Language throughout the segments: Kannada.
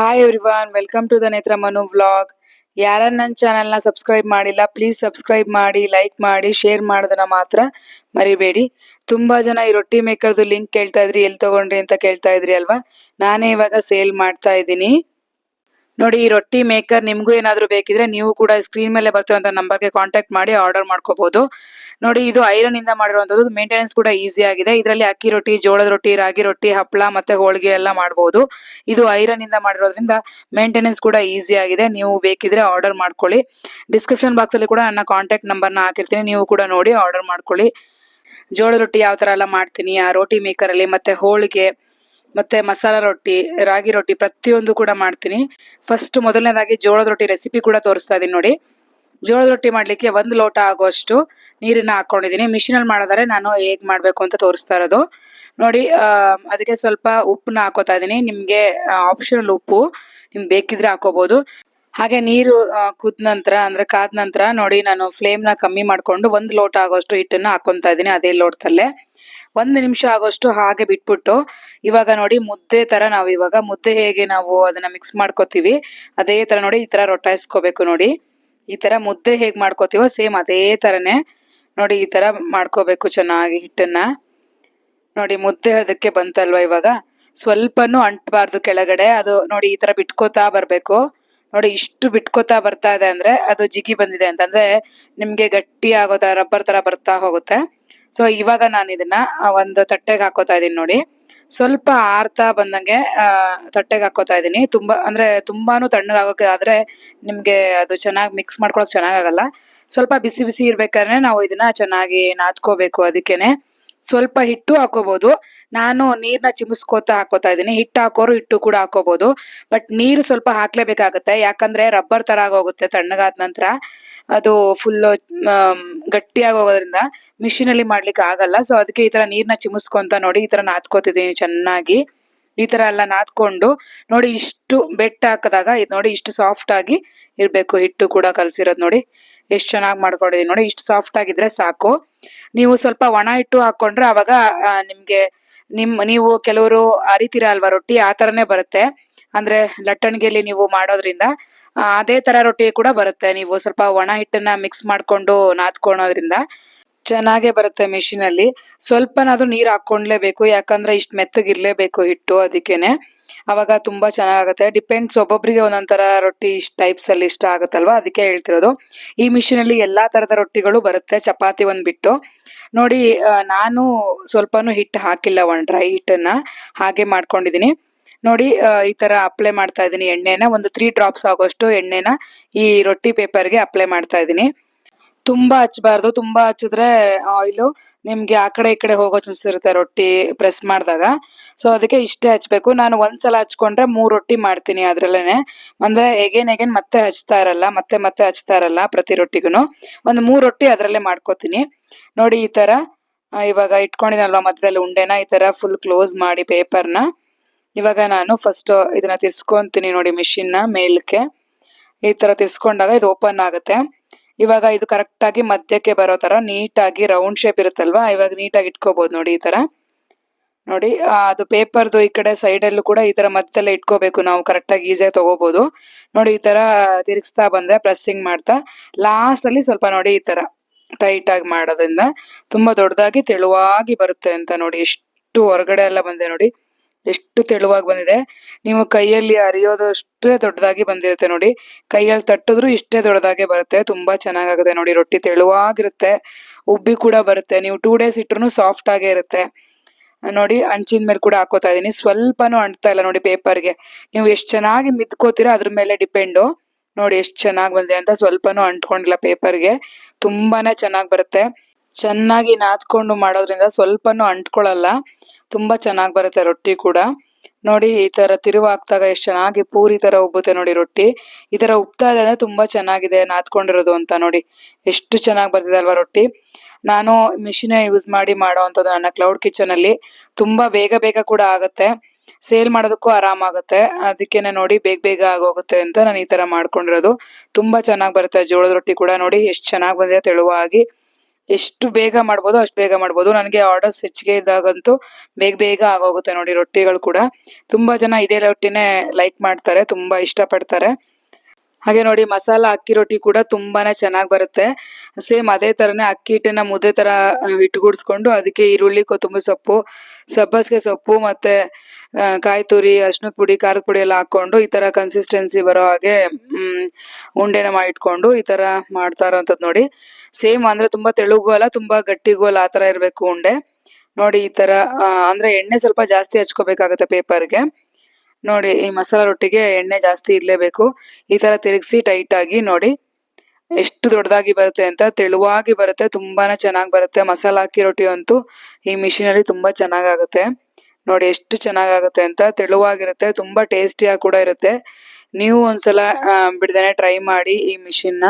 Hi everyone welcome to the Netra Manu vlog ಯಾರ ನನ್ನ ಚಾನಲ್ನ ಸಬ್ಸ್ಕ್ರೈಬ್ ಮಾಡಿಲ್ಲ ಪ್ಲೀಸ್ ಸಬ್ಸ್ಕ್ರೈಬ್ ಮಾಡಿ ಲೈಕ್ ಮಾಡಿ ಶೇರ್ ಮಾಡೋದನ್ನ ಮಾತ್ರ ಮರಿಬೇಡಿ. ತುಂಬಾ ಜನ ಈ ರೊಟ್ಟಿ ಮೇಕರ್ದು ಲಿಂಕ್ ಕೇಳ್ತಾ ಇದ್ರಿ ಎಲ್ಲಿ ತಗೊಂಡ್ರಿ ಅಂತ ಕೇಳ್ತಾ ಇದ್ರಿ ಅಲ್ವಾ? ನಾನೇ ಇವಾಗ ಸೇಲ್ ಮಾಡ್ತಾ ಇದ್ದೀನಿ. ನೋಡಿ, ಈ ರೊಟ್ಟಿ ಮೇಕರ್ ನಿಮಗೂ ಏನಾದರೂ ಬೇಕಿದ್ರೆ ನೀವು ಕೂಡ ಸ್ಕ್ರೀನ್ ಮೇಲೆ ಬರ್ತಿರುವಂತ ನಂಬರ್ಗೆ ಕಾಂಟ್ಯಾಕ್ಟ್ ಮಾಡಿ ಆರ್ಡರ್ ಮಾಡ್ಕೋಬಹುದು ನೋಡಿ, ಇದು ಐರನ್ ಇಂದ ಮಾಡಿರುವಂತದ್ದು ಮೇಂಟೆನೆನ್ಸ್ ಕೂಡ ಈಸಿ ಆಗಿದೆ. ಇದರಲ್ಲಿ ಅಕ್ಕಿ ರೊಟ್ಟಿ, ಜೋಳದ ರೊಟ್ಟಿ, ರಾಗಿ ರೊಟ್ಟಿ ಹಪ್ಪಳ ಮತ್ತೆ ಹೋಳಿಗೆ ಎಲ್ಲ ಮಾಡಬಹುದು ಇದು ಐರನ್ ಇಂದ ಮಾಡಿರೋದ್ರಿಂದ ಮೇಂಟೆನೆನ್ಸ್ ಕೂಡ ಈಸಿ ಆಗಿದೆ. ನೀವು ಬೇಕಿದ್ರೆ ಆರ್ಡರ್ ಮಾಡ್ಕೊಳ್ಳಿ. ಡಿಸ್ಕ್ರಿಪ್ಷನ್ ಬಾಕ್ಸ್ ಅಲ್ಲಿ ಕೂಡ ನನ್ನ ಕಾಂಟ್ಯಾಕ್ಟ್ ನಂಬರ್ನ ಹಾಕಿರ್ತೀನಿ. ನೀವು ಕೂಡ ನೋಡಿ ಆರ್ಡರ್ ಮಾಡ್ಕೊಳ್ಳಿ. ಜೋಳದ ರೊಟ್ಟಿ ಯಾವ ತರ ಎಲ್ಲ ಮಾಡ್ತೀನಿ, ಆ ರೋಟಿ ಮೇಕರ್ ಅಲ್ಲಿ ಮತ್ತೆ ಹೋಳಿಗೆ ಮತ್ತೆ ಮಸಾಲ ರೊಟ್ಟಿ, ರಾಗಿ ರೊಟ್ಟಿ ಪ್ರತಿಯೊಂದು ಕೂಡ ಮಾಡ್ತೀನಿ. ಫಸ್ಟ್ ಮೊದಲನೇದಾಗಿ ಜೋಳದ ರೊಟ್ಟಿ ರೆಸಿಪಿ ಕೂಡ ತೋರಿಸ್ತಾ ಇದೀನಿ ನೋಡಿ. ಜೋಳದ ರೊಟ್ಟಿ ಮಾಡ್ಲಿಕ್ಕೆ ಒಂದು ಲೋಟ ಆಗುವಷ್ಟು ನೀರನ್ನ ಹಾಕೊಂಡಿದ್ದೀನಿ ಮಿಷಿನಲ್ಲಿ ಮಾಡಿದರೆ ನಾನು ಹೇಗ್ ಮಾಡಬೇಕು ಅಂತ ತೋರಿಸ್ತಾ ಇರೋದು. ನೋಡಿ ಅದಕ್ಕೆ ಸ್ವಲ್ಪ ಉಪ್ಪನ್ನ ಹಾಕೋತಾ ಇದ್ದೀನಿ ನಿಮಗೆ ಆಪ್ಷನಲ್ ಉಪ್ಪು ನಿಮ್ಗೆ ಬೇಕಿದ್ರೆ ಹಾಕೋಬಹುದು ಹಾಗೆ ನೀರು ಕುದ ನಂತರ, ಅಂದ್ರೆ ಕಾದ ನಂತರ ನೋಡಿ ನಾನು ಫ್ಲೇಮ್ನ ಕಮ್ಮಿ ಮಾಡ್ಕೊಂಡು ಒಂದು ಲೋಟ ಆಗೋಷ್ಟು ಹಿಟ್ಟನ್ನ ಹಾಕೊಂತಾ ಇದ್ದೀನಿ ಅದೇ ಲೋಟದಲ್ಲೇ. ಒಂದು ನಿಮಿಷ ಆಗೋಷ್ಟು ಹಾಗೆ ಬಿಟ್ಬಿಟ್ಟು ಇವಾಗ ನೋಡಿ ಮುದ್ದೆ ತರ ನಾವು ಇವಾಗ ಮುದ್ದೆ ಹೇಗೆ ನಾವು ಅದನ್ನ ಮಿಕ್ಸ್ ಮಾಡ್ಕೋತೀವಿ, ಅದೇ ತರ ನೋಡಿ ಈ ತರ ರೊಟ್ಟಾಯಿಸ್ಕೋಬೇಕು ನೋಡಿ. ಈ ತರ ಮುದ್ದೆ ಹೇಗೆ ಮಾಡ್ಕೋತೀವೋ ಸೇಮ್ ಅದೇ ತರನೇ ನೋಡಿ ಈ ತರ ಮಾಡ್ಕೋಬೇಕು ಚೆನ್ನಾಗಿ ಹಿಟ್ಟನ್ನ. ನೋಡಿ ಮುದ್ದೆ ಅದಕ್ಕೆ ಬಂತಲ್ವಾ ಇವಾಗ? ಸ್ವಲ್ಪನೂ ಅಂಟಬಾರ್ದು ಕೆಳಗಡೆ, ಅದು ನೋಡಿ ಈ ತರ ಬಿಟ್ಕೋತಾ ಬರ್ಬೇಕು. ನೋಡಿ, ಇಷ್ಟು ಬಿಟ್ಕೋತಾ ಬರ್ತಾ ಇದೆ ಅಂದ್ರೆ ಅದು ಜಿಗಿ ಬಂದಿದೆ ಅಂತಂದ್ರೆ ನಿಮ್ಗೆ ಗಟ್ಟಿ ಆಗೋ ರಬ್ಬರ್ ತರ ಬರ್ತಾ ಹೋಗುತ್ತೆ. ಸೊ ಇವಾಗ ನಾನು ಇದನ್ನ ಒಂದು ತಟ್ಟೆಗೆ ಹಾಕೋತಾ ಇದೀನಿ ನೋಡಿ. ಸ್ವಲ್ಪ ಆರ್ತಾ ಬಂದಂಗೆ ತಟ್ಟೆಗೆ ಹಾಕೋತಾ ಇದೀನಿ ತುಂಬಾ, ಅಂದ್ರೆ ತುಂಬಾನು ತಣ್ಣಗಾಗೋಕೆ ಆದ್ರೆ ನಿಮ್ಗೆ ಅದು ಚೆನ್ನಾಗಿ ಮಿಕ್ಸ್ ಮಾಡ್ಕೊಳಕ್ ಚೆನ್ನಾಗಾಗಲ್ಲ ಸ್ವಲ್ಪ ಬಿಸಿ ಬಿಸಿ ಇರ್ಬೇಕಾದ್ರೆ ನಾವು ಇದನ್ನ ಚೆನ್ನಾಗಿ ನಾದ್ಕೋಬೇಕು ಅದಕ್ಕೇನೆ. ಸ್ವಲ್ಪ ಹಿಟ್ಟು ಹಾಕೋಬಹುದು ನಾನು ನೀರ್ನ ಚಿಮಿಸ್ಕೋತಾ ಹಾಕೋತಾ ಇದ್ದೀನಿ. ಹಿಟ್ಟು ಹಾಕೋರು ಹಿಟ್ಟು ಕೂಡ ಹಾಕೋಬಹುದು ಬಟ್ ನೀರು ಸ್ವಲ್ಪ ಹಾಕ್ಲೇಬೇಕಾಗತ್ತೆ. ಯಾಕಂದ್ರೆ ರಬ್ಬರ್ ತರ ಆಗೋಗುತ್ತೆ ತಣ್ಣಗಾದ ನಂತರ. ಅದು ಫುಲ್ ಗಟ್ಟಿಯಾಗಿ ಹೋಗೋದ್ರಿಂದ ಮಿಷಿನ್ ಅಲ್ಲಿ ಮಾಡ್ಲಿಕ್ಕೆ ಆಗಲ್ಲ. ಸೊ ಅದಕ್ಕೆ ಈ ತರ ನೀರ್ನ ಚಿಮಿಸ್ಕೊಂತ ನೋಡಿ ಈ ತರ ನಾದ್ಕೋತಿದ್ದೀನಿ ಚೆನ್ನಾಗಿ. ಈ ತರ ಎಲ್ಲ ನಾದ್ಕೊಂಡು ನೋಡಿ ಇಷ್ಟು ಬೆಟ್ಟ ಹಾಕಿದಾಗ, ಇದು ನೋಡಿ ಇಷ್ಟು ಸಾಫ್ಟ್ ಆಗಿ ಇರ್ಬೇಕು. ಹಿಟ್ಟು ಕೂಡ ಕಲಸಿರೋದು ನೋಡಿ. ಎಷ್ಟು ಚೆನ್ನಾಗಿ ಮಾಡ್ಕೊಂಡಿದೀನಿ ನೋಡಿ, ಇಷ್ಟು ಸಾಫ್ಟ್ ಆಗಿದ್ರೆ ಸಾಕು. ನೀವು ಸ್ವಲ್ಪ ಒಣ ಹಿಟ್ಟು ಹಾಕೊಂಡ್ರೆ ಅವಾಗ ನಿಮ್ಗೆ ನಿಮ್, ನೀವು ಕೆಲವರು ಅರಿತೀರ ಅಲ್ವಾ ರೊಟ್ಟಿ ಆ ತರನೇ ಬರುತ್ತೆ. ಅಂದ್ರೆ ಲಟ್ಟಣಿಗೆಯಲ್ಲಿ ನೀವು ಮಾಡೋದ್ರಿಂದ ಅದೇ ತರ ರೊಟ್ಟಿ ಕೂಡ ಬರುತ್ತೆ. ನೀವು ಸ್ವಲ್ಪ ಒಣ ಹಿಟ್ಟನ್ನ ಮಿಕ್ಸ್ ಮಾಡ್ಕೊಂಡು ನಾದ್ಕೊಳೋದ್ರಿಂದ. ಚೆನ್ನಾಗೇ ಬರುತ್ತೆ ಮಿಷಿನ್ ಅಲ್ಲಿ ಸ್ವಲ್ಪನಾದ್ರೂ ನೀರ್ ಹಾಕೊಂಡ್ಲೇಬೇಕು ಯಾಕಂದ್ರೆ ಇಷ್ಟು ಮೆತ್ತಗಿರ್ಲೇಬೇಕು ಹಿಟ್ಟು ಅದಕ್ಕೇನೆ. ಅವಾಗ ತುಂಬಾ ಚೆನ್ನಾಗಾಗುತ್ತೆ. ಡಿಪೆಂಡ್ಸ್ ಒಬ್ಬೊಬ್ರಿಗೆ ತರ ರೊಟ್ಟಿ ಇಷ್ಟ ಟೈಪ್ಸ್ ಅಲ್ಲಿ ಇಷ್ಟ ಆಗುತ್ತಲ್ವಾ? ಅದಕ್ಕೆ ಹೇಳ್ತಿರೋದು. ಈ ಮಿಷಿನ್ ಅಲ್ಲಿ ಎಲ್ಲಾ ತರದ ರೊಟ್ಟಿಗಳು ಬರುತ್ತೆ, ಚಪಾತಿ ಒಂದ್ ಬಿಟ್ಟು. ನೋಡಿ ನಾನು ಸ್ವಲ್ಪನೂ ಹಿಟ್ಟು ಹಾಕಿಲ್ಲ ಒಂದ್ ಡ್ರೈ ಹಿಟ್ಟನ್ನ. ಹಾಗೆ ಮಾಡ್ಕೊಂಡಿದೀನಿ. ನೋಡಿ ಈ ತರ ಅಪ್ಲೈ ಮಾಡ್ತಾ ಇದ್ದೀನಿ ಎಣ್ಣೆನ. ಒಂದು ತ್ರೀ ಡ್ರಾಪ್ಸ್ ಆಗೋಷ್ಟು ಎಣ್ಣೆನ ಈ ರೊಟ್ಟಿ ಪೇಪರ್ಗೆ ಅಪ್ಲೈ ಮಾಡ್ತಾ ಇದೀನಿ. ತುಂಬಾ ಹಚ್ಬಾರ್ದು, ತುಂಬಾ ಹಚ್ಚಿದ್ರೆ ಆಯಿಲು ನಿಮ್ಗೆ ಆ ಕಡೆ ಈ ಕಡೆ ಹೋಗೋ ಚಾನ್ಸ್ ಇರುತ್ತೆ ರೊಟ್ಟಿ ಪ್ರೆಸ್ ಮಾಡಿದಾಗ. ಸೊ ಅದಕ್ಕೆ ಇಷ್ಟೇ ಹಚ್ಬೇಕು. ನಾನು ಒಂದ್ಸಲ ಹಚ್ಕೊಂಡ್ರೆ ಮೂರು ರೊಟ್ಟಿ ಮಾಡ್ತೀನಿ ಅದ್ರಲ್ಲೇನೆ. ಅಂದ್ರೆ ಎಗೇನ್ ಎಗೇನ್ ಮತ್ತೆ ಹಚ್ತಾ ಇರಲ್ಲ, ಮತ್ತೆ ಮತ್ತೆ ಹಚ್ತಾ ಇರಲ್ಲ ಪ್ರತಿ ರೊಟ್ಟಿಗೂ ಒಂದು ಮೂರು ರೊಟ್ಟಿ ಅದ್ರಲ್ಲೇ ಮಾಡ್ಕೋತೀನಿ. ನೋಡಿ ಈ ತರ ಇವಾಗ ಇಟ್ಕೊಂಡಿನಲ್ವಾ ಮಧ್ಯದಲ್ಲಿ ಉಂಡೆನ, ಈ ತರ ಫುಲ್ ಕ್ಲೋಸ್ ಮಾಡಿ ಪೇಪರ್ನ ಇವಾಗ ನಾನು ಫಸ್ಟ್ ಇದನ್ನ ತಿರ್ಸ್ಕೊಂತೀನಿ ನೋಡಿ ಮಿಷಿನ್ನ ಮೇಲಕ್ಕೆ. ಈ ತರ ತಿರ್ಸ್ಕೊಂಡಾಗ ಇದು ಓಪನ್ ಆಗುತ್ತೆ. ಇವಾಗ ಇದು ಕರೆಕ್ಟ್ ಆಗಿ ಮಧ್ಯಕ್ಕೆ ಬರೋ ತರ ನೀಟಾಗಿ ರೌಂಡ್ ಶೇಪ್ ಇರುತ್ತಲ್ವಾ? ಇವಾಗ ನೀಟಾಗಿ ಇಟ್ಕೋಬಹುದು ನೋಡಿ ಈ ತರ. ನೋಡಿ ಅದು ಪೇಪರ್ದು ಈ ಕಡೆ ಸೈಡ್ ಅಲ್ಲೂ ಕೂಡ ಈ ತರ ಮತ್ತೆಲ್ಲ ಇಟ್ಕೋಬೇಕು ನಾವು ಕರೆಕ್ಟ್ ಆಗಿ ಈಸಿಯಾಗಿ ತಗೋಬಹುದು ನೋಡಿ ಈ ತರ ತಿರುಗಿಸ್ತಾ ಬಂದ್ರೆ ಪ್ರೆಸ್ಸಿಂಗ್ ಮಾಡ್ತಾ ಲಾಸ್ಟ್ ಅಲ್ಲಿ ಸ್ವಲ್ಪ ನೋಡಿ ಈ ತರ ಟೈಟ್ ಆಗಿ ಮಾಡೋದ್ರಿಂದ ತುಂಬಾ ದೊಡ್ಡದಾಗಿ ತೆಳುವಾಗಿ ಬರುತ್ತೆ ಅಂತ ನೋಡಿ, ಎಷ್ಟು ಹೊರಗಡೆ ಎಲ್ಲ ಬಂದೆ ನೋಡಿ. ಎಷ್ಟು ತೆಳುವಾಗಿ ಬಂದಿದೆ. ನೀವು ಕೈಯಲ್ಲಿ ಅರಿಯೋದು ಅಷ್ಟೇ ದೊಡ್ಡದಾಗಿ ಬಂದಿರುತ್ತೆ ನೋಡಿ. ಕೈಯಲ್ಲಿ ತಟ್ಟಿದ್ರು ಇಷ್ಟೇ ದೊಡ್ಡದಾಗೆ ಬರುತ್ತೆ. ತುಂಬಾ ಚೆನ್ನಾಗಾಗುತ್ತೆ ನೋಡಿ. ರೊಟ್ಟಿ ತೆಳುವಾಗಿರುತ್ತೆ. ಉಬ್ಬಿ ಕೂಡ ಬರುತ್ತೆ. ನೀವು ಟೂ ಡೇಸ್ ಇಟ್ರು ಸಾಫ್ಟ್ ಆಗೇ ಇರುತ್ತೆ. ನೋಡಿ ಹಂಚಿನ ಮೇಲೆ ಕೂಡ ಹಾಕೋತಾ ಇದ್ದೀನಿ. ಸ್ವಲ್ಪನೂ ಅಂಟ್ತಾ ಇಲ್ಲ ನೋಡಿ ಪೇಪರ್ಗೆ. ನೀವು ಎಷ್ಟು ಚೆನ್ನಾಗಿ ಮಿದ್ಕೋತೀರಾ ಅದ್ರ ಮೇಲೆ ಡಿಪೆಂಡು. ನೋಡಿ, ಎಷ್ಟು ಚೆನ್ನಾಗಿ ಬಂದಿದೆ ಅಂತ ಸ್ವಲ್ಪನೂ ಅಂಟ್ಕೊಂಡಿಲ್ಲ ಪೇಪರ್ಗೆ. ತುಂಬಾನೇ ಚೆನ್ನಾಗಿ ಬರುತ್ತೆ. ಚೆನ್ನಾಗಿ ನಾದ್ಕೊಂಡು ಮಾಡೋದ್ರಿಂದ ಸ್ವಲ್ಪನೂ ಅಂಟ್ಕೊಳ್ಳಲ್ಲ. ತುಂಬಾ ಚೆನ್ನಾಗಿ ಬರುತ್ತೆ ರೊಟ್ಟಿ ಕೂಡ. ನೋಡಿ, ಈ ತರ ತಿರುವು ಹಾಕ್ದಾಗ ಎಷ್ಟು ಚೆನ್ನಾಗಿ ಪೂರಿ ತರ ಉಬ್ಬುತ್ತೆ ನೋಡಿ ರೊಟ್ಟಿ. ಈ ತರ ಉಬ್ತಾ ಇದೆ ಅಂದ್ರೆ ತುಂಬಾ ಚೆನ್ನಾಗಿದೆ ನಾದ್ಕೊಂಡಿರೋದು ಅಂತ ನೋಡಿ. ಎಷ್ಟು ಚೆನ್ನಾಗಿ ಬರ್ತಿದೆ ಅಲ್ವಾ ರೊಟ್ಟಿ. ನಾನು ಮಿಷಿನ್ ಯೂಸ್ ಮಾಡಿ ಮಾಡೋವಂಥದ್ದು ನನ್ನ ಕ್ಲೌಡ್ ಕಿಚನ್ ಅಲ್ಲಿ. ತುಂಬಾ ಬೇಗ ಬೇಗ ಕೂಡ ಆಗುತ್ತೆ. ಸೇಲ್ ಮಾಡೋದಕ್ಕೂ ಆರಾಮಾಗುತ್ತೆ ಅದಕ್ಕೇನೆ ನೋಡಿ ಬೇಗ ಬೇಗ ಆಗೋಗುತ್ತೆ ಅಂತ ನಾನು ಈ ತರ ಮಾಡ್ಕೊಂಡಿರೋದು. ತುಂಬಾ ಚೆನ್ನಾಗಿ ಬರುತ್ತೆ ಜೋಳದ ರೊಟ್ಟಿ ಕೂಡ ನೋಡಿ, ಎಷ್ಟು ಚೆನ್ನಾಗಿ ಬಂದಿದೆ ತೆಳುವಾಗಿ. ಎಷ್ಟು ಬೇಗ ಮಾಡ್ಬೋದು, ಅಷ್ಟು ಬೇಗ ಮಾಡ್ಬೋದು. ನನಗೆ ಆರ್ಡರ್ಸ್ ಹೆಚ್ಚಿಗೆ ಇದ್ದಾಗಂತೂ ಬೇಗ ಬೇಗ ಆಗೋಗುತ್ತೆ ನೋಡಿ ರೊಟ್ಟಿಗಳು ಕೂಡ. ತುಂಬ ಜನ ಇದೇ ರೊಟ್ಟಿನೇ ಲೈಕ್ ಮಾಡ್ತಾರೆ, ತುಂಬ ಇಷ್ಟಪಡ್ತಾರೆ. ಹಾಗೆ ನೋಡಿ ಮಸಾಲ ಅಕ್ಕಿ ರೊಟ್ಟಿ ಕೂಡ ತುಂಬಾನೇ ಚೆನ್ನಾಗಿ ಬರುತ್ತೆ. ಸೇಮ್ ಅದೇ ತರನೇ ಅಕ್ಕಿ ಹಿಟ್ಟನ್ನ ಮುದ್ದೆ ಆ, ಹಿಟ್ಟುಗೂಡಿಸ್ಕೊಂಡು ಅದಕ್ಕೆ ಈರುಳ್ಳಿ ಕೊತ್ತಂಬರಿ ಸೊಪ್ಪು ಸಬ್ಬಸಿಗೆ ಸೊಪ್ಪು ಮತ್ತೆ ಕಾಯಿ ತುರಿ ಅರ್ಶಿನದ ಪುಡಿ ಖಾರದ ಪುಡಿ ಎಲ್ಲ ಹಾಕೊಂಡು ಈ ತರ ಕನ್ಸಿಸ್ಟೆನ್ಸಿ ಬರೋ ಹಾಗೆ ಉಂಡೆನ ಮಾಡಿಟ್ಕೊಂಡು ಈ ತರ ಮಾಡ್ತಾ ಇರೋಂಥದ್ದು ನೋಡಿ. ಸೇಮ್ ಅಂದ್ರೆ ತುಂಬಾ ತೆಳುಗೂ ಅಲ್ಲ ತುಂಬಾ ಗಟ್ಟಿಗೂ ಅಲ್ಲ ಆ ಥರ ಇರಬೇಕು ಉಂಡೆ. ನೋಡಿ ಈ ಅಂದರೆ ಅಂದ್ರೆ ಎಣ್ಣೆ ಸ್ವಲ್ಪ ಜಾಸ್ತಿ ಹಚ್ಕೋಬೇಕಾಗತ್ತೆ ಪೇಪರ್ಗೆ ನೋಡಿ, ಈ ಮಸಾಲ ರೊಟ್ಟಿಗೆ ಎಣ್ಣೆ ಜಾಸ್ತಿ ಇರಲೇಬೇಕು. ಈ ಥರ ತಿರುಗಿಸಿ ಟೈಟ್ ಆಗಿ ನೋಡಿ, ಎಷ್ಟು ದೊಡ್ಡದಾಗಿ ಬರುತ್ತೆ ಅಂತ ತೆಳುವಾಗಿ ಬರುತ್ತೆ ತುಂಬಾ ಚೆನ್ನಾಗಿ ಬರುತ್ತೆ. ಮಸಾಲ ಹಾಕಿ ರೊಟ್ಟಿ ಅಂತೂ ಈ ಮಿಷಿನಲ್ಲಿ ತುಂಬ ಚೆನ್ನಾಗಾಗುತ್ತೆ. ನೋಡಿ, ಎಷ್ಟು ಚೆನ್ನಾಗಾಗುತ್ತೆ ಅಂತ ತೆಳುವಾಗಿರುತ್ತೆ, ತುಂಬ ಟೇಸ್ಟಿಯಾಗಿ ಕೂಡ ಇರುತ್ತೆ. ನೀವು ಒಂದ್ಸಲ ಬಿಡ್ದೇನೆ ಟ್ರೈ ಮಾಡಿ ಈ ಮಿಷಿನ್ನ.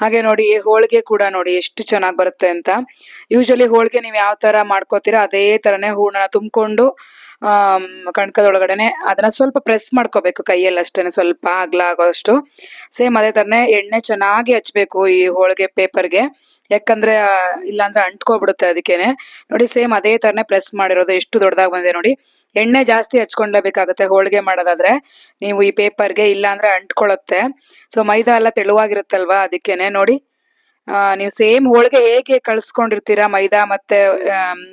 ಹಾಗೆ ನೋಡಿ ಹೋಳಿಗೆ ಕೂಡ ನೋಡಿ, ಎಷ್ಟು ಚೆನ್ನಾಗಿ ಬರುತ್ತೆ ಅಂತ. ಯೂಶಲಿ ಹೋಳಿಗೆ ನೀವು ಯಾವ ತರ ಮಾಡ್ಕೋತೀರಾ, ಅದೇ ತರನೇ ಹೂರ್ಣ ತುಂಬಿಕೊಂಡು ಕಣ್ಕದೊಳಗಡೆನೆ ಅದನ್ನ ಸ್ವಲ್ಪ ಪ್ರೆಸ್ ಮಾಡ್ಕೋಬೇಕು ಕೈಯಲ್ಲಿ ಅಷ್ಟೇನೆ, ಸ್ವಲ್ಪ ಅಗ್ಲ ಆಗೋಷ್ಟು ಸೇಮ್ ಅದೇ ಥರನೇ ಎಣ್ಣೆ ಚೆನ್ನಾಗಿ ಹಚ್ಬೇಕು ಈ ಹೋಳಿಗೆ ಪೇಪರ್ಗೆ. ಯಾಕಂದ್ರೆ ಇಲ್ಲಾಂದ್ರೆ ಅಂಟ್ಕೊಬಿಡುತ್ತೆ ಅದಕ್ಕೇನೆ. ನೋಡಿ ಸೇಮ್ ಅದೇ ಥರನೇ ಪ್ರೆಸ್ ಮಾಡಿರೋದು, ಎಷ್ಟು ದೊಡ್ಡದಾಗಿ ಬಂದಿದೆ ನೋಡಿ. ಎಣ್ಣೆ ಜಾಸ್ತಿ ಹಚ್ಕೊಂಡ್ಲೇಬೇಕಾಗುತ್ತೆ ಹೋಳಿಗೆ ಮಾಡೋದಾದ್ರೆ. ನೀವು ಈ ಪೇಪರ್ಗೆ ಇಲ್ಲಾಂದ್ರೆ ಅಂಟ್ಕೊಳ್ಳುತ್ತೆ. ಸೊ ಮೈದಾ ಎಲ್ಲ ತೆಳುವಾಗಿರುತ್ತಲ್ವಾ ಅದಕ್ಕೇನೆ ನೋಡಿ. ನೀವು ಸೇಮ್ ಹೋಳಿಗೆ ಹೇಗೆ ಕಳ್ಸ್ಕೊಂಡಿರ್ತೀರಾ ಮೈದಾ ಮತ್ತೆ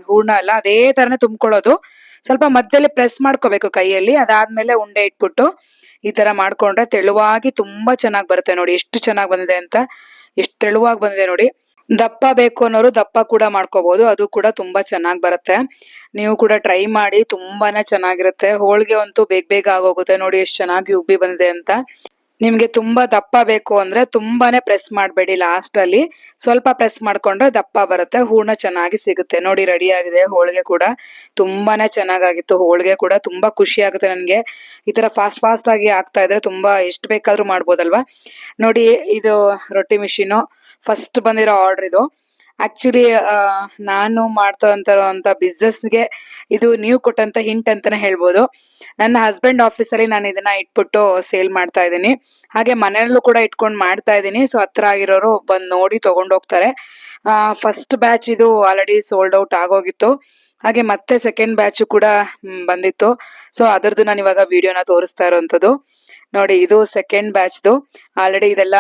ಹೂರ್ಣ ಎಲ್ಲ ಅದೇ ಥರನೇ ತುಂಬ್ಕೊಳ್ಳೋದು. ಸ್ವಲ್ಪ ಮಧ್ಯದಲ್ಲಿ ಪ್ರೆಸ್ ಮಾಡ್ಕೋಬೇಕು ಕೈಯಲ್ಲಿ, ಅದಾದ್ಮೇಲೆ ಉಂಡೆ ಇಟ್ಬಿಟ್ಟು ಈ ತರ ಮಾಡ್ಕೊಂಡ್ರೆ ತೆಳುವಾಗಿ ತುಂಬಾ ಚೆನ್ನಾಗಿ ಬರುತ್ತೆ ನೋಡಿ, ಎಷ್ಟು ಚೆನ್ನಾಗಿ ಬಂದಿದೆ ಅಂತ, ಎಷ್ಟು ತೆಳುವಾಗಿ ಬಂದಿದೆ ನೋಡಿ. ದಪ್ಪ ಬೇಕು ಅನ್ನೋರು ದಪ್ಪ ಕೂಡ ಮಾಡ್ಕೋಬಹುದು ಅದು ಕೂಡ ತುಂಬಾ ಚೆನ್ನಾಗಿ ಬರುತ್ತೆ. ನೀವು ಕೂಡ ಟ್ರೈ ಮಾಡಿ, ತುಂಬಾನೇ ಚೆನ್ನಾಗಿರುತ್ತೆ. ಹೋಳಿಗೆ ಅಂತೂ ಬೇಗ ಬೇಗ ಆಗೋಗುತ್ತೆ ನೋಡಿ, ಎಷ್ಟು ಚೆನ್ನಾಗಿ ಉಬ್ಬಿ ಬಂದಿದೆ ಅಂತ. ನಿಮ್ಗೆ ತುಂಬಾ ದಪ್ಪ ಬೇಕು ಅಂದ್ರೆ ತುಂಬಾನೇ ಪ್ರೆಸ್ ಮಾಡಬೇಡಿ ಲಾಸ್ಟ್ ಅಲ್ಲಿ. ಸ್ವಲ್ಪ ಪ್ರೆಸ್ ಮಾಡ್ಕೊಂಡ್ರೆ ದಪ್ಪ ಬರುತ್ತೆ, ಹೂರ್ಣ ಚೆನ್ನಾಗಿ ಸಿಗುತ್ತೆ. ನೋಡಿ ರೆಡಿ ಆಗಿದೆ, ಹೋಳಿಗೆ ಕೂಡ ತುಂಬಾನೇ ಚೆನ್ನಾಗಾಗಿತ್ತು, ಹೋಳಿಗೆ ಕೂಡ ತುಂಬಾ ಖುಷಿ ಆಗುತ್ತೆ ನನಗೆ. ಈ ತರ ಫಾಸ್ಟ್ ಫಾಸ್ಟ್ ಆಗಿ ಆಗ್ತಾ ಇದ್ರೆ ತುಂಬಾ ಎಷ್ಟು ಬೇಕಾದ್ರೂ ಮಾಡ್ಬೋದಲ್ವಾ? ನೋಡಿ ಇದು ರೊಟ್ಟಿ ಮಿಷಿನು ಫಸ್ಟ್ ಬಂದಿರೋ ಆರ್ಡರ್ ಇದು. ಆಕ್ಚುಲಿ ನಾನು ಮಾಡ್ತಾ ಅಂತ ಬಿಸ್ನೆಸ್ಗೆ ಇದು ನೀವು ಕೊಟ್ಟಂತ ಹಿಂಟ್ ಅಂತಾನೆ ಹೇಳ್ಬೋದು. ನನ್ನ ಹಸ್ಬೆಂಡ್ ಆಫೀಸಲ್ಲಿ ನಾನು ಇದನ್ನ ಇಟ್ಬಿಟ್ಟು ಸೇಲ್ ಮಾಡ್ತಾ ಇದ್ದೀನಿ. ಹಾಗೆ ಮನೆಯಲ್ಲೂ ಕೂಡ ಇಟ್ಕೊಂಡು ಮಾಡ್ತಾ ಇದ್ದೀನಿ. ಸೊ ಹತ್ರ ಆಗಿರೋರು ಬಂದು ನೋಡಿ ತಗೊಂಡೋಗ್ತಾರೆ ಫಸ್ಟ್ ಬ್ಯಾಚ್ ಇದು ಆಲ್ರೆಡಿ ಸೋಲ್ಡ್ ಔಟ್ ಆಗೋಗಿತ್ತು. ಹಾಗೆ ಮತ್ತೆ ಸೆಕೆಂಡ್ ಬ್ಯಾಚ್ ಕೂಡ ಬಂದಿತ್ತು. ಸೊ ಅದರದ್ದು ನಾನು ಇವಾಗ ವಿಡಿಯೋನ ತೋರಿಸ್ತಾ ಇರೋಂಥದ್ದು. ನೋಡಿ, ಇದು ಸೆಕೆಂಡ್ ಬ್ಯಾಚ್ದು ಆಲ್ರೆಡಿ ಇದೆಲ್ಲ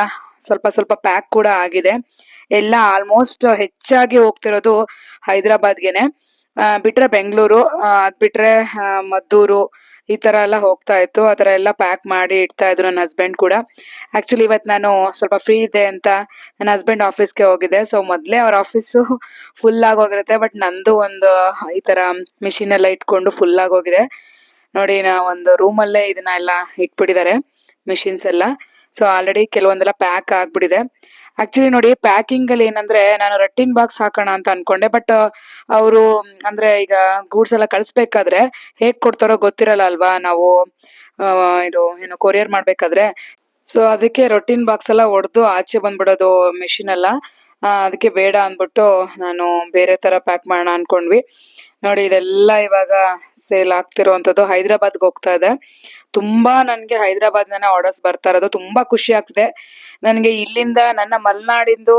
ಸ್ವಲ್ಪ ಸ್ವಲ್ಪ ಪ್ಯಾಕ್ ಕೂಡ ಆಗಿದೆ. ಎಲ್ಲ ಆಲ್ಮೋಸ್ಟ್ ಹೆಚ್ಚಾಗಿ ಹೋಗ್ತಿರೋದು ಹೈದರಾಬಾದ್ಗೆನೆ. ಬಿಟ್ರೆ ಬೆಂಗಳೂರು ಅದ್ ಬಿಟ್ರೆ ಮದ್ದೂರು, ಈ ತರ ಎಲ್ಲ ಹೋಗ್ತಾ ಇತ್ತು. ಥರ ಎಲ್ಲ ಪ್ಯಾಕ್ ಮಾಡಿ ಇಡ್ತಾ ಇದ್ರು ನನ್ನ ಹಸ್ಬೆಂಡ್ ಕೂಡ. ಆಕ್ಚುಲಿ ಇವತ್ತು ನಾನು ಸ್ವಲ್ಪ ಫ್ರೀ ಇದೆ ಅಂತ ನನ್ನ ಹಸ್ಬೆಂಡ್ ಆಫೀಸ್ಗೆ ಹೋಗಿದ್ದೆ ಸೊ ಮೊದಲೇ ಅವ್ರ ಆಫೀಸು ಫುಲ್ ಆಗೋಗಿರುತ್ತೆ ಬಟ್ ನಂದು ಒಂದು ಈ ತರ ಮಿಷಿನ್ ಎಲ್ಲ ಇಟ್ಕೊಂಡು ಫುಲ್ ಆಗೋಗಿದೆ ನೋಡಿ, ನಾ ಒಂದು ರೂಮಲ್ಲೇ ಇದನ್ನ ಎಲ್ಲ ಇಟ್ಬಿಟ್ಟಿದ್ದಾರೆ ಮಿಷಿನ್ಸ್ ಎಲ್ಲ. ಸೊ ಆಲ್ರೆಡಿ ಕೆಲವೊಂದೆಲ್ಲ ಪ್ಯಾಕ್ ಆಗ್ಬಿಟ್ಟಿದೆ. ಆಕ್ಚುಲಿ ನೋಡಿ ಪ್ಯಾಕಿಂಗ್ ಅಲ್ಲಿ ಏನಂದ್ರೆ ನಾನು ರಟ್ಟಿನ್ ಬಾಕ್ಸ್ ಹಾಕೋಣ ಅಂತ ಅನ್ಕೊಂಡೆ ಬಟ್ ಅವರು, ಅಂದ್ರೆ ಈಗ ಗೂಡ್ಸ್ ಎಲ್ಲ ಕಳಿಸ್ಬೇಕಾದ್ರೆ ಹೇಗ್ ಕೊಡ್ತಾರೋ ಗೊತ್ತಿರಲ್ಲ ಅಲ್ವಾ? ನಾವು ಇದು, ಏನು ಕೊರಿಯರ್ ಮಾಡ್ಬೇಕಾದ್ರೆ. ಸೊ ಅದಕ್ಕೆ ರೊಟ್ಟಿನ್ ಬಾಕ್ಸ್ ಎಲ್ಲ ಒಡೆದು ಆಚೆ ಬಂದ್ಬಿಡೋದು ಮಿಷಿನ್ ಎಲ್ಲ. ಅದಕ್ಕೆ ಬೇಡ ಅಂದ್ಬಿಟ್ಟು ನಾನು ಬೇರೆ ತರ ಪ್ಯಾಕ್ ಮಾಡೋಣ ಅನ್ಕೊಂಡ್ವಿ. ನೋಡಿ, ಇದೆಲ್ಲ ಇವಾಗ ಸೇಲ್ ಆಗ್ತಿರುವಂತದ್ದು ಹೈದರಾಬಾದ್ಗೆ ಹೋಗ್ತಾ ಇದೆ. ತುಂಬಾ ನನಗೆ ಹೈದರಾಬಾದ್ನ ಆರ್ಡರ್ಸ್ ಬರ್ತಾ ಇರೋದು. ತುಂಬಾ ಖುಷಿ ಆಗ್ತಿದೆ. ನನಗೆ ಇಲ್ಲಿಂದ ನನ್ನ ಮಲೆನಾಡಿಂದು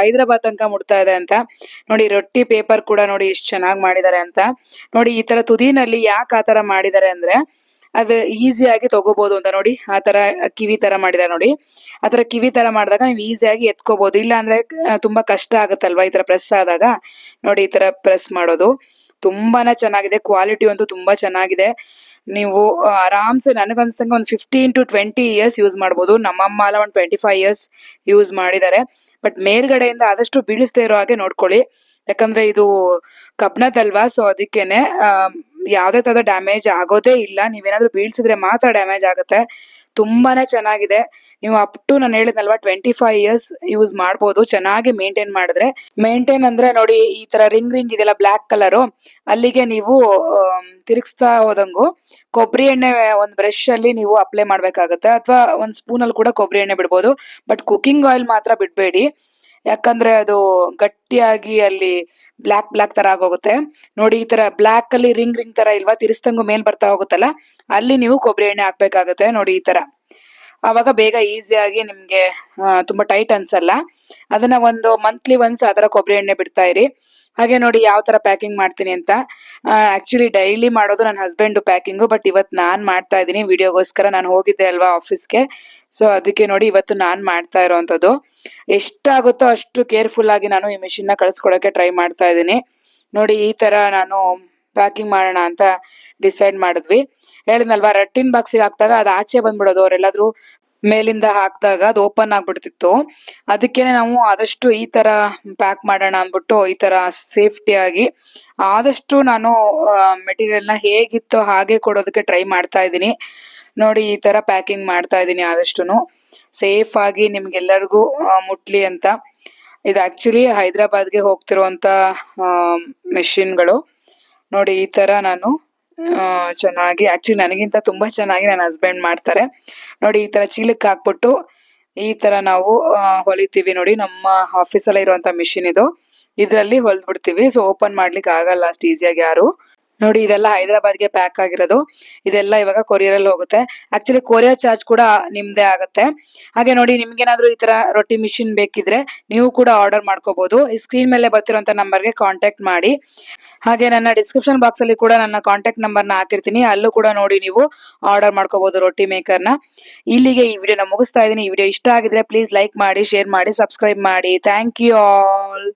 ಹೈದರಾಬಾದ್ ತನಕ ಮುಟ್ತಾ ಇದೆ ಅಂತ. ನೋಡಿ, ರೊಟ್ಟಿ ಪೇಪರ್ ಕೂಡ ನೋಡಿ ಎಷ್ಟು ಚೆನ್ನಾಗಿ ಮಾಡಿದ್ದಾರೆ ಅಂತ. ನೋಡಿ, ಈ ತರ ತುದಿನಲ್ಲಿ ಯಾಕೆ ಆ ತರ ಮಾಡಿದ್ದಾರೆ ಅಂದ್ರೆ ಅದು ಈಸಿಯಾಗಿ ತಗೋಬಹುದು ಅಂತ ನೋಡಿ. ಆ ತರ ಕಿವಿ ತರ ಮಾಡಿದ್ದಾರೆ ನೋಡಿ. ಆ ತರ ಕಿವಿ ತರ ಮಾಡಿದಾಗ ನೀವು ಈಸಿಯಾಗಿ ಎತ್ಕೋಬಹುದು ಇಲ್ಲ ಅಂದ್ರೆ ತುಂಬಾ ಕಷ್ಟ ಆಗುತ್ತಲ್ವಾ ಈ ತರ ಪ್ರೆಸ್ ಆದಾಗ? ನೋಡಿ ಈ ತರ ಪ್ರೆಸ್ ಮಾಡೋದು. ತುಂಬಾನೇ ಚೆನ್ನಾಗಿದೆ. ಕ್ವಾಲಿಟಿ ಅಂತೂ ತುಂಬಾ ಚೆನ್ನಾಗಿದೆ. ನೀವು ಆರಾಮ್ಸೆ ನನಗನ್ಸ್ದಂಗೆ ಒಂದು fifteen to twenty years use ಮಾಡ್ಬೋದು. ನಮ್ಮಮ್ಮ ಎಲ್ಲ ಒಂದು ಟ್ವೆಂಟಿ ಫೈವ್ ಇಯರ್ಸ್ ಯೂಸ್ ಮಾಡಿದ್ದಾರೆ. ಬಟ್ ಮೇಲ್ಗಡೆಯಿಂದ ಆದಷ್ಟು ಬೀಳಿಸ್ದೇ ಇರೋ ಹಾಗೆ ನೋಡ್ಕೊಳ್ಳಿ. ಯಾಕಂದ್ರೆ ಇದು ಕಬ್ಣದಲ್ವಾ ಸೊ ಅದಕ್ಕೇನೆ ಯಾವುದೇ ತರ ಡ್ಯಾಮೇಜ್ ಆಗೋದೇ ಇಲ್ಲ. ನೀವೇನಾದ್ರೂ ಬೀಳ್ಸಿದ್ರೆ ಮಾತ್ರ ಡ್ಯಾಮೇಜ್ ಆಗುತ್ತೆ. ತುಂಬಾನೇ ಚೆನ್ನಾಗಿದೆ. ನೀವು ಅಪ್ ಟು ನಾನು ಹೇಳಿದ್ನಲ್ವಾ ಟ್ವೆಂಟಿ ಫೈವ್ ಇಯರ್ಸ್ ಯೂಸ್ ಮಾಡ್ಬೋದು. ಚೆನ್ನಾಗಿ ಮೇಂಟೈನ್ ಮಾಡಿದ್ರೆ. ಮೇಂಟೈನ್ ಅಂದ್ರೆ ನೋಡಿ, ಈ ತರ ರಿಂಗ್ ರಿಂಗ್ ಇದೆಲ್ಲ ಬ್ಲ್ಯಾಕ್ ಕಲರು ಅಲ್ಲಿಗೆ ನೀವು ತಿರುಗಿಸ್ತಾ ಹೋದಂಗು ಕೊಬ್ಬರಿ ಎಣ್ಣೆ ಒಂದು ಬ್ರಷ್ ಅಲ್ಲಿ ನೀವು ಅಪ್ಲೈ ಮಾಡ್ಬೇಕಾಗತ್ತೆ. ಅಥವಾ ಒಂದು ಸ್ಪೂನ್ ಅಲ್ಲಿ ಕೂಡ ಕೊಬ್ಬರಿ ಎಣ್ಣೆ ಬಿಡ್ಬೋದು. ಬಟ್ ಕುಕಿಂಗ್ ಆಯಿಲ್ ಮಾತ್ರ ಬಿಡ್ಬೇಡಿ. ಯಾಕಂದ್ರೆ ಅದು ಗಟ್ಟಿಯಾಗಿ ಅಲ್ಲಿ ಬ್ಲಾಕ್ ಬ್ಲಾಕ್ ತರ ಆಗೋಗುತ್ತೆ. ನೋಡಿ ಈ ತರ ಬ್ಲಾಕ್ ಅಲ್ಲಿ ರಿಂಗ್ ರಿಂಗ್ ತರ ಇಲ್ವಾ ತಿರ್ಸ್ತಂಗು ಮೇಲ್ ಬರ್ತಾ ಹೋಗುತ್ತಲ್ಲ, ಅಲ್ಲಿ ನೀವು ಕೊಬ್ಬರಿ ಎಣ್ಣೆ ಹಾಕ್ಬೇಕಾಗುತ್ತೆ ನೋಡಿ ಈ ತರ. ಅವಾಗ ಬೇಗ ಈಸಿಯಾಗಿ ನಿಮ್ಗೆ ತುಂಬಾ ಟೈಟ್ ಅನ್ಸಲ್ಲ. ಅದನ್ನ ಒಂದು ಮಂತ್ಲಿ ಒನ್ಸ್ ಆ ತರ ಕೊಬ್ಬರಿ ಎಣ್ಣೆ ಬಿಡ್ತಾ ಇರಿ. ಹಾಗೆ ನೋಡಿ ಯಾವ ತರ ಪ್ಯಾಕಿಂಗ್ ಮಾಡ್ತೀನಿ ಅಂತ. ಆಕ್ಚುಲಿ ಡೈಲಿ ಮಾಡೋದು ನನ್ನ ಹಸ್ಬೆಂಡ್ ಪ್ಯಾಕಿಂಗು ಬಟ್ ಇವತ್ತು ನಾನು ಮಾಡ್ತಾ ಇದ್ದೀನಿ. ವಿಡಿಯೋಗೋಸ್ಕರ ನಾನು ಹೋಗಿದ್ದೆ ಅಲ್ವಾ ಆಫೀಸ್ಗೆ ಸೊ ಅದಕ್ಕೆ ನೋಡಿ ಇವತ್ತು ನಾನು ಮಾಡ್ತಾ ಇರೋವಂಥದ್ದು ಎಷ್ಟಾಗುತ್ತೋ ಅಷ್ಟು ಕೇರ್ಫುಲ್ ಆಗಿ ನಾನು ಈ ಮಿಷಿನ್ನ ಕಳಿಸ್ಕೊಡೋಕ್ಕೆ ಟ್ರೈ ಮಾಡ್ತಾ ಇದ್ದೀನಿ. ನೋಡಿ, ಈ ಥರ ನಾನು ಪ್ಯಾಕಿಂಗ್ ಮಾಡೋಣ ಅಂತ ಡಿಸೈಡ್ ಮಾಡಿದ್ವಿ. ಹೇಳಿದ್ನಲ್ವಾ, ರಟ್ಟಿನ ಬಾಕ್ಸಿಗೆ ಹಾಕ್ದಾಗ ಅದು ಆಚೆ ಬಂದ್ಬಿಡೋದು. ಅವರೆಲ್ಲಾದ್ರೂ ಮೇಲಿಂದ ಹಾಕಿದಾಗ ಅದು ಓಪನ್ ಆಗ್ಬಿಡ್ತಿತ್ತು. ಅದಕ್ಕೇನೆ ನಾವು ಆದಷ್ಟು ಈ ತರ ಪ್ಯಾಕ್ ಮಾಡೋಣ ಅಂದ್ಬಿಟ್ಟು, ಈ ತರ ಸೇಫ್ಟಿ ಆಗಿ ಆದಷ್ಟು ನಾನು ಮೆಟೀರಿಯಲ್ನ ಹೇಗಿತ್ತೋ ಹಾಗೆ ಕೊಡೋದಕ್ಕೆ ಟ್ರೈ ಮಾಡ್ತಾ ಇದ್ದೀನಿ. ನೋಡಿ, ಈ ತರ ಪ್ಯಾಕಿಂಗ್ ಮಾಡ್ತಾ ಇದ್ದೀನಿ ಆದಷ್ಟು ಸೇಫ್ ಆಗಿ ನಿಮ್ಗೆಲ್ಲರಿಗೂ ಮುಟ್ಲಿ ಅಂತ. ಇದು ಆಕ್ಚುಲಿ ಹೈದ್ರಾಬಾದ್ಗೆ ಹೋಗ್ತಿರುವಂತ ಮೆಷಿನ್ಗಳು ನೋಡಿ, ಈ ತರ ನಾನು ಚೆನ್ನಾಗಿ ಆಕ್ಚುಲಿ ನನಗಿಂತ ತುಂಬಾ ಚೆನ್ನಾಗಿ ನನ್ನ ಹಸ್ಬೆಂಡ್ ಮಾಡ್ತಾರೆ. ನೋಡಿ, ಈ ತರ ಚೀಲಕ್ಕೆ ಹಾಕ್ಬಿಟ್ಟು, ಈ ತರ ನಾವು ಹೊಲಿತೀವಿ ನೋಡಿ, ನಮ್ಮ ಆಫೀಸಲ್ಲಿ ಇರುವಂತ ಮಿಷಿನ್ ಇದು. ಇದರಲ್ಲಿ ಹೊಲ್ದ್ಬಿಡ್ತೀವಿ. ಸೊ ಓಪನ್ ಮಾಡ್ಲಿಕ್ಕೆ ಆಗಲ್ಲ ಅಷ್ಟು ಈಸಿಯಾಗಿ ಯಾರು. ನೋಡಿ, ಇದೆಲ್ಲ ಹೈದರಾಬಾದ್ಗೆ ಪ್ಯಾಕ್ ಆಗಿರೋದು. ಇದೆಲ್ಲ ಇವಾಗ ಕೊರಿಯರ್ ಅಲ್ಲಿ ಹೋಗುತ್ತೆ. ಆಕ್ಚುಲಿ ಕೊರಿಯರ್ ಚಾರ್ಜ್ ಕೂಡ ನಿಮ್ದೇ ಆಗುತ್ತೆ. ಹಾಗೆ ನೋಡಿ, ನಿಮ್ಗೇನಾದ್ರೂ ಈ ತರ ರೊಟ್ಟಿ ಮಿಷಿನ್ ಬೇಕಿದ್ರೆ ನೀವು ಕೂಡ ಆರ್ಡರ್ ಮಾಡ್ಕೋಬಹುದು ಈ ಸ್ಕ್ರೀನ್ ಮೇಲೆ ಬರ್ತಿರೋಂಥ ನಂಬರ್ಗೆ ಕಾಂಟ್ಯಾಕ್ಟ್ ಮಾಡಿ. ಹಾಗೆ ನನ್ನ ಡಿಸ್ಕ್ರಿಪ್ಷನ್ ಬಾಕ್ಸ್ ಅಲ್ಲಿ ಕೂಡ ನನ್ನ ಕಾಂಟ್ಯಾಕ್ಟ್ ನಂಬರ್ನ ಹಾಕಿರ್ತೀನಿ. ಅಲ್ಲೂ ಕೂಡ ನೋಡಿ ನೀವು ಆರ್ಡರ್ ಮಾಡ್ಕೋಬಹುದು ರೊಟ್ಟಿ ಮೇಕರ್ನ ಇಲ್ಲಿಗೆ ಈ ವಿಡಿಯೋನ ಮುಗಿಸ್ತಾ ಇದ್ದೀನಿ. ಈ ವಿಡಿಯೋ ಇಷ್ಟ ಆಗಿದ್ರೆ ಪ್ಲೀಸ್ ಲೈಕ್ ಮಾಡಿ ಶೇರ್ ಮಾಡಿ ಸಬ್ಸ್ಕ್ರೈಬ್ ಮಾಡಿ. Thank you all